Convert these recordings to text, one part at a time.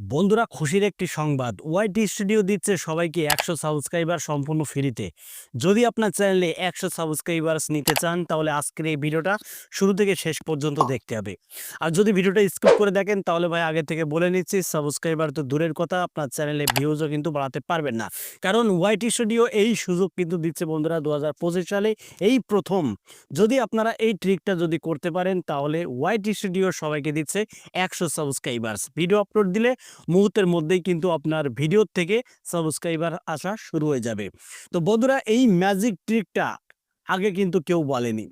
বন্ধুরা, খুশির একটি সংবাদ। ওয়াইটি স্টুডিও দিচ্ছে সবাইকে একশো সাবস্ক্রাইবার সম্পূর্ণ ফ্রিতে। যদি আপনার চ্যানেলে একশো সাবস্ক্রাইবার্স নিতে চান, তাহলে আজকের এই ভিডিওটা শুরু থেকে শেষ পর্যন্ত দেখতে হবে। আর যদি ভিডিওটা স্কিপ করে দেখেন, তাহলে ভাই আগে থেকে বলে নিচ্ছি, সাবস্ক্রাইবার তো দূরের কথা, আপনার চ্যানেলে ভিউজও কিন্তু বাড়াতে পারবেন না। কারণ ওয়াইটি স্টুডিও এই সুযোগ কিন্তু দিচ্ছে বন্ধুরা দু হাজার পঁচিশ সালে। এই প্রথম। যদি আপনারা এই ট্রিকটা যদি করতে পারেন, তাহলে ওয়াইটি স্টুডিও সবাইকে দিচ্ছে একশো সাবস্ক্রাইবার্স। ভিডিও আপলোড দিলে মুহূর্তের মধ্যেই কিন্তু আপনার ভিডিও থেকে সাবস্ক্রাইবার আসা শুরু হয়ে যাবে। তো বন্ধুরা, এই ম্যাজিক ট্রিকটা আগে কিন্তু কেউ বলেনি।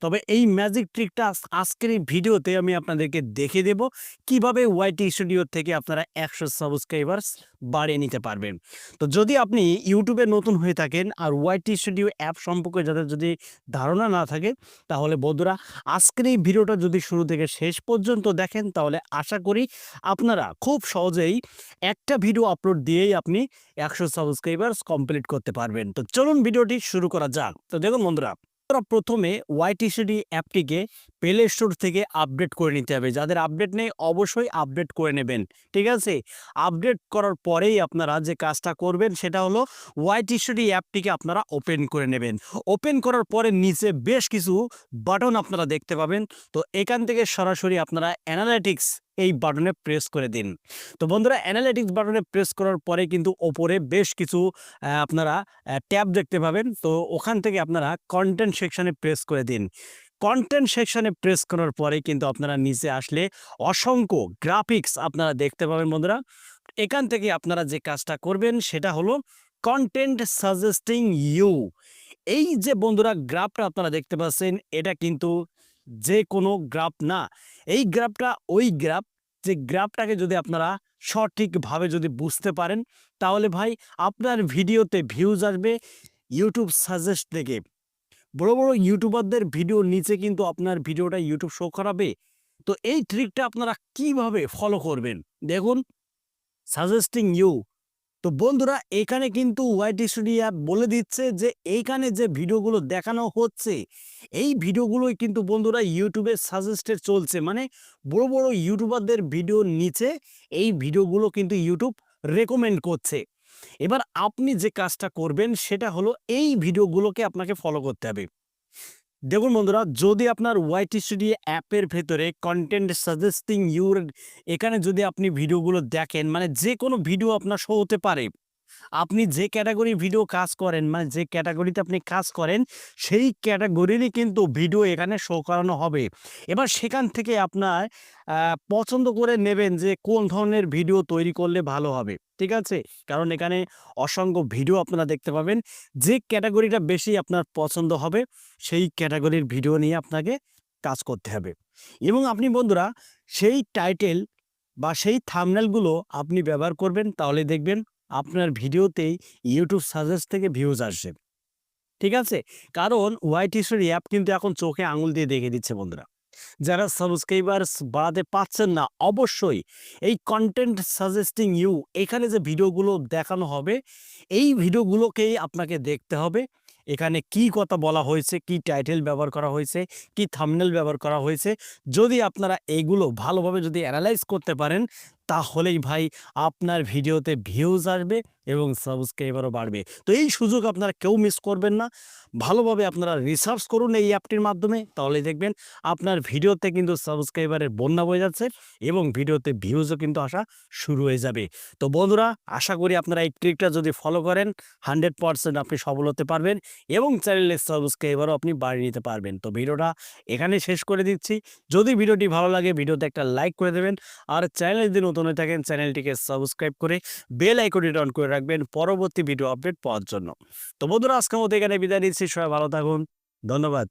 তবে এই ম্যাজিক ট্রিকটা আজ- আজকের এই ভিডিওতে আমি আপনাদেরকে দেখে দেব কীভাবে ওয়াইটি স্টুডিও থেকে আপনারা একশো সাবস্ক্রাইবার্স বাড়িয়ে নিতে পারবেন। তো যদি আপনি ইউটিউবে নতুন হয়ে থাকেন আর ওয়াইটি স্টুডিও অ্যাপ সম্পর্কে যাদের যদি ধারণা না থাকে, তাহলে বন্ধুরা আজকের এই ভিডিওটা যদি শুরু থেকে শেষ পর্যন্ত দেখেন, তাহলে আশা করি আপনারা খুব সহজেই একটা ভিডিও আপলোড দিয়েই আপনি একশো সাবস্ক্রাইবার্স কমপ্লিট করতে পারবেন। তো চলুন ভিডিওটি শুরু করা যাক। তো দেখুন বন্ধুরা আপনারা প্রথমে ওয়াইটিসিডি অ্যাপটিকে প্লে স্টোর থেকে আপডেট করে নিতে হবে। যাদের আপডেট নেই, অবশ্যই আপডেট করে নেবেন, ঠিক আছে? আপডেট করার পরেই আপনারা যে কাজটা করবেন, সেটা হলো ওয়াইটিসিডি অ্যাপটিকে আপনারা ওপেন করে নেবেন। ওপেন করার পরে নিচে বেশ কিছু বাটন আপনারা দেখতে পাবেন। তো এখান থেকে সরাসরি আপনারা অ্যানালিটিক্স এই বাটনে প্রেস করে দিন। তো বন্ধুরা অ্যানালিটিক্স বাটনে প্রেস করার পরে কিন্তু ওপরে বেশ কিছু আপনারা ট্যাব দেখতে পাবেন। তো ওখান থেকে আপনারা কন্টেন্ট সেকশানে প্রেস করে দিন। কন্টেন্ট সেকশনে প্রেস করার পরে কিন্তু আপনারা নিচে আসলে অসংখ্য গ্রাফিক্স আপনারা দেখতে পাবেন বন্ধুরা। এখান থেকে আপনারা যে কাজটা করবেন সেটা হলো কন্টেন্ট সাজেস্টিং ইউ এই যে বন্ধুরা গ্রাফটা আপনারা দেখতে পাচ্ছেন, এটা কিন্তু যে কোনো গ্রাফ না। এই গ্রাফটা ওই গ্রাফ, যে গ্রাফটাকে যদি আপনারা সঠিকভাবে যদি বুঝতে পারেন, তাহলে ভাই আপনার ভিডিওতে ভিউজ আসবে ইউটিউব সাজেস্ট থেকে বড় বড় ইউটিউবারদের ভিডিও নিচে কিন্তু আপনার ভিডিওটা ইউটিউব শো করাবে। তো এই ট্রিকটা আপনারা কীভাবে ফলো করবেন? দেখুন সাজেস্টিং ইউ তো বন্ধুরা, এখানে কিন্তু ওয়াইটি স্টুডিও অ্যাপ বলে দিচ্ছে যে, এইখানে যে ভিডিওগুলো দেখানো হচ্ছে, এই ভিডিওগুলোই কিন্তু বন্ধুরা ইউটিউবে সাজেস্টেড চলছে। মানে বড় বড় ইউটিউবারদের ভিডিওর নিচে এই ভিডিওগুলো কিন্তু ইউটিউব রেকমেন্ড করছে। এবার আপনি যে কাজটা করবেন, সেটা হলো এই ভিডিওগুলোকে আপনাকে ফলো করতে হবে। দেখুন বন্ধুরা, যদি আপনার ওয়াইটি স্টুডিও অ্যাপের ভেতরে কন্টেন্ট সাজেস্টিং ইউর এখানে যদি আপনি ভিডিওগুলো দেখেন মানে যে কোনো ভিডিও আপনার শো হতে পারে। আপনি যে ক্যাটাগরি ভিডিও কাজ করেন মানে যে ক্যাটাগরিতে আপনি কাজ করেন, সেই ক্যাটাগরিরই কিন্তু ভিডিও এখানে শো করানো হবে। এবার সেখান থেকে আপনার পছন্দ করে নেবেন যে কোন ধরনের ভিডিও তৈরি করলে ভালো হবে, ঠিক আছে? কারণ এখানে অসংখ্য ভিডিও আপনারা দেখতে পাবেন। যে ক্যাটাগরিটা বেশি আপনার পছন্দ হবে, সেই ক্যাটাগরির ভিডিও নিয়ে আপনাকে কাজ করতে হবে। এবং আপনি বন্ধুরা, সেই টাইটেল বা সেই থামনেলগুলো আপনি ব্যবহার করবেন, তাহলে দেখবেন আপনার ভিডিওতেই ইউটিউব সাজেস্ট থেকে ভিউজ আসছে ঠিক আছে? কারণ হোয়াইট হিস্টোরি অ্যাপ কিন্তু এখন চোখে আঙুল দিয়ে দেখে দিচ্ছে বন্ধুরা। যারা সাবস্ক্রাইবার্স বাড়াতে পারছেন না, অবশ্যই এই কন্টেন্ট সাজেস্টিং ইউ এখানে যে ভিডিওগুলো দেখানো হবে, এই ভিডিওগুলোকেই আপনাকে দেখতে হবে। এখানে কি কথা বলা হয়েছে, কি টাইটেল ব্যবহার করা হয়েছে, কি থামনেল ব্যবহার করা হয়েছে। যদি আপনারা এগুলো ভালোভাবে যদি অ্যানালাইজ করতে পারেন তাহলেই ভাই আপনার ভিডিওতে ভিউজ আসবে এবং সাবস্ক্রাইবারও বাড়বে। তো এই সুযোগ আপনারা কেউ মিস করবেন না। ভালোভাবে আপনারা রিসার্চ করুন এই অ্যাপটির মাধ্যমে। তাহলে দেখবেন আপনার ভিডিওতে কিন্তু সাবস্ক্রাইবারের বন্যা বয়ে যাচ্ছে এবং ভিডিওতে ভিউজও কিন্তু আসা শুরু হয়ে যাবে। তো বন্ধুরা, আশা করি আপনারা এই ট্রিকটা যদি ফলো করেন হান্ড্রেড পারসেন্ট আপনি সফল হতে পারবেন এবং চ্যানেলের সাবস্ক্রাইবারও আপনি বাড়িয়ে নিতে পারবেন। তো ভিডিওটা এখানে শেষ করে দিচ্ছি। যদি ভিডিওটি ভালো লাগে, ভিডিওতে একটা লাইক করে দেবেন। আর চ্যানেলের যদি নতুন হয়ে থাকেন চ্যানেলটিকে সাবস্ক্রাইব করে বেল আইকনটি অন করে রাখবেন পরবর্তী ভিডিও আপডেট পাওয়ার জন্য। তো বন্ধুরা, আজকের মতো এখানে বিদায় নিচ্ছি। সবাই ভালো থাকুন। ধন্যবাদ।